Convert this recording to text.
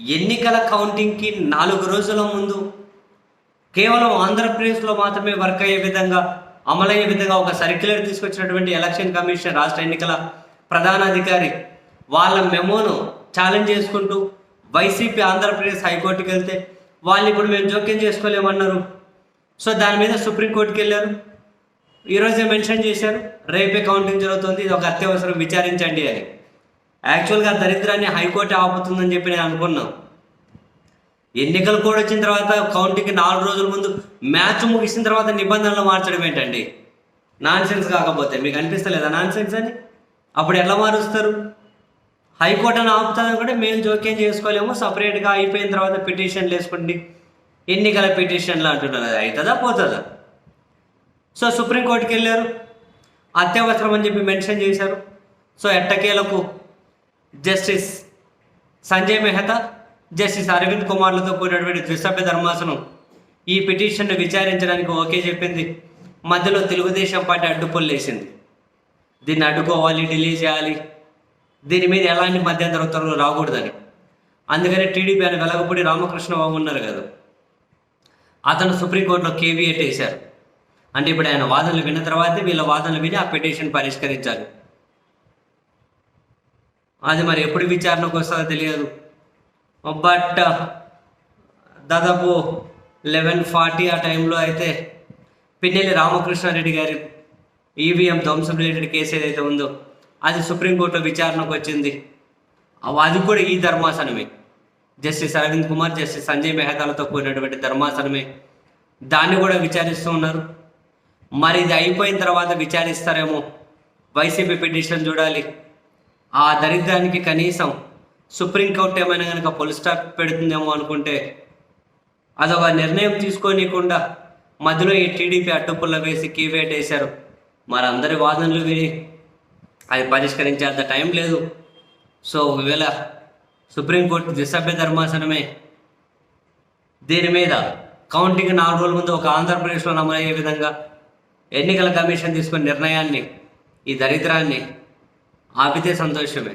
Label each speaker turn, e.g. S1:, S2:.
S1: ఎన్నికల కౌంటింగ్కి నాలుగు రోజుల ముందు కేవలం ఆంధ్రప్రదేశ్లో మాత్రమే వర్క్ అయ్యే విధంగా అమలయ్యే విధంగా ఒక సర్క్యులర్ తీసుకొచ్చినటువంటి ఎలక్షన్ కమిషన్ రాష్ట్ర ఎన్నికల ప్రధానాధికారి వాళ్ళ మెమోను ఛాలెంజ్ చేసుకుంటూ వైసీపీ ఆంధ్రప్రదేశ్ హైకోర్టుకి వెళ్తే వాళ్ళు ఇప్పుడు మేము జోక్యం చేసుకోలేమన్నారు. సో దాని మీద సుప్రీంకోర్టుకి వెళ్ళారు. ఈరోజే మెన్షన్ చేశారు. రేపే కౌంటింగ్ జరుగుతుంది. ఇది ఒక అత్యవసరం. విచారించండి అని. యాక్చువల్గా దరిద్రాన్ని హైకోర్టు ఆపుతుందని చెప్పి నేను అనుకున్నాను ఎన్నికలు కూడా వచ్చిన తర్వాత కౌంటింగ్కి నాలుగు రోజుల ముందు మ్యాచ్ ముగిసిన తర్వాత నిబంధనలు మార్చడం ఏంటండి? నాన్ సెన్స్ కాకపోతే మీకు అనిపిస్తలేదా నాన్ సెన్స్ అని? అప్పుడు ఎలా మారుస్తారు? హైకోర్టు అని ఆపుతుంది కూడా మేము జోక్యం చేసుకోలేము. సపరేట్గా అయిపోయిన తర్వాత పిటిషన్లు వేసుకోండి. ఎన్నికల పిటిషన్లు అంటున్నారు. అది అవుతుందా? పోతుందా? సో సుప్రీంకోర్టుకి వెళ్ళారు. అత్యవసరం అని చెప్పి మెన్షన్ చేశారు. సో ఎట్టకేలకు జస్టిస్ సంజయ్ మెహతా జస్టిస్ అరవింద్ కుమార్లతో కూడినటువంటి ద్విసభ్య ధర్మాసనం ఈ పిటిషన్ను విచారించడానికి ఓకే చెప్పింది. మధ్యలో తెలుగుదేశం పార్టీ అడ్డుపొల్లేసింది దీన్ని అడ్డుకోవాలి డిలే చేయాలి. దీని మీద ఎలాంటి మధ్యంతర ఉత్తర్వులు రాకూడదని. అందుకనే టీడీపీ అని వెలగపూడి రామకృష్ణ బాబు ఉన్నారు కదా. అతను సుప్రీంకోర్టులో కేవీఎట్ వేశారు. అంటే ఇప్పుడు ఆయన వాదనలు విన్న తర్వాతే వీళ్ళ వాదనలు విని ఆ పిటిషన్ పరిష్కరించాలి. అది మరి ఎప్పుడు విచారణకు వస్తుందో తెలియదు. బట్ దాదాపు లెవెన్ ఫార్టీ ఆ టైంలో అయితే పిన్నెల్లి రామకృష్ణారెడ్డి గారి ఈవీఎం ధ్వంసం రిలేటెడ్ కేసు ఏదైతే ఉందో అది సుప్రీంకోర్టులో విచారణకు వచ్చింది. అది కూడా ఈ ధర్మాసనమే. జస్టిస్ అరవింద్ కుమార్ జస్టిస్ సంజయ్ మెహతాలతో కూడినటువంటి ధర్మాసనమే. దాన్ని కూడా విచారిస్తూ ఉన్నారు. మరి ఇది అయిపోయిన తర్వాత విచారిస్తారేమో? వైసీపీ పిటిషన్ చూడాలి. ఆ దరిద్రానికి కనీసం సుప్రీంకోర్టు ఏమైనా కనుక పొలిస్టాప్ పెడుతుందేమో అనుకుంటే అదొక నిర్ణయం తీసుకోనీయకుండా మధ్యలో ఈ టీడీపీ అడ్డుపుల్ల వేసి కీవేట్ వేశారు మరి అందరి వాదనలు విని అది పరిష్కరించేంత టైం లేదు. సో ఒకవేళ సుప్రీంకోర్టు దిశభ్య ధర్మాసనమే దీని మీద కౌంటింగ్ నాలుగు రోజుల ముందు ఒక ఆంధ్రప్రదేశ్లో నమోదయ్యే విధంగా ఎన్నికల కమిషన్ తీసుకున్న నిర్ణయాన్ని ఈ దరిద్రాన్ని ആദ്യത്തെ സന്തോഷമേ.